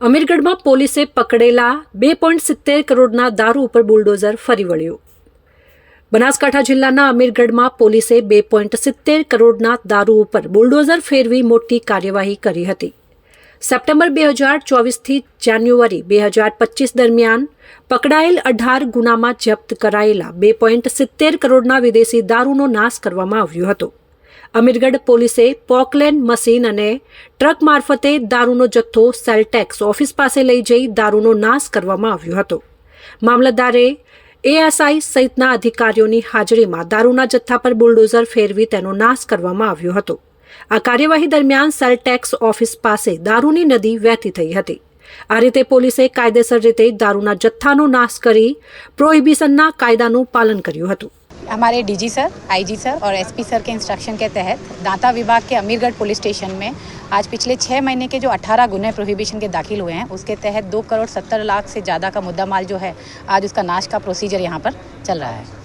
અમીરગઢમાં પોલીસે પકડેલા બે પોઈન્ટ સિત્તેર કરોડના દારૂ ઉપર બુલડોઝર ફરી વળ્યું. બનાસકાંઠા જિલ્લાના અમીરગઢમાં પોલીસે બે પોઈન્ટ સિત્તેર કરોડના દારૂ ઉપર બુલડોઝર ફેરવી મોટી કાર્યવાહી કરી હતી. સપ્ટેમ્બર બે હજાર ચોવીસથી જાન્યુઆરી બે હજાર પચીસ દરમિયાન પકડાયેલ અઢાર ગુનામાં જપ્ત કરાયેલા બે પોઈન્ટ સિત્તેર કરોડના વિદેશી દારૂનો નાશ કરવામાં આવ્યો હતો. અમીરગઢ પોલીસે પોકલેન મશીન અને ટ્રક મારફતે દારૂનો જથ્થો સેલટેક્સ ઓફિસ પાસે લઈ જઈ દારૂનો નાશ કરવામાં આવ્યો હતો. મામલતદારે એએસઆઈ સહિતના અધિકારીઓની હાજરીમાં દારૂના જથ્થા પર બુલડોઝર ફેરવી તેનો નાશ કરવામાં આવ્યો હતો. આ કાર્યવાહી દરમિયાન સેલટેક્સ ઓફિસ પાસે દારૂની નદી વહેતી થઈ હતી. આ રીતે પોલીસે કાયદેસર રીતે દારૂના જથ્થાનો નાશ કરી પ્રોહિબિશનના કાયદાનું પાલન કર્યું હતું. हमारे डीजी सर, आईजी सर और एसपी सर के इंस्ट्रक्शन के तहत दांता विभाग के अमीरगढ़ पुलिस स्टेशन में आज पिछले छः महीने के जो 18 गुने प्रोहिबिशन के दाखिल हुए हैं, उसके तहत दो करोड़ सत्तर लाख से ज़्यादा का मुद्दा माल जो है, आज उसका नाश का प्रोसीजर यहाँ पर चल रहा है।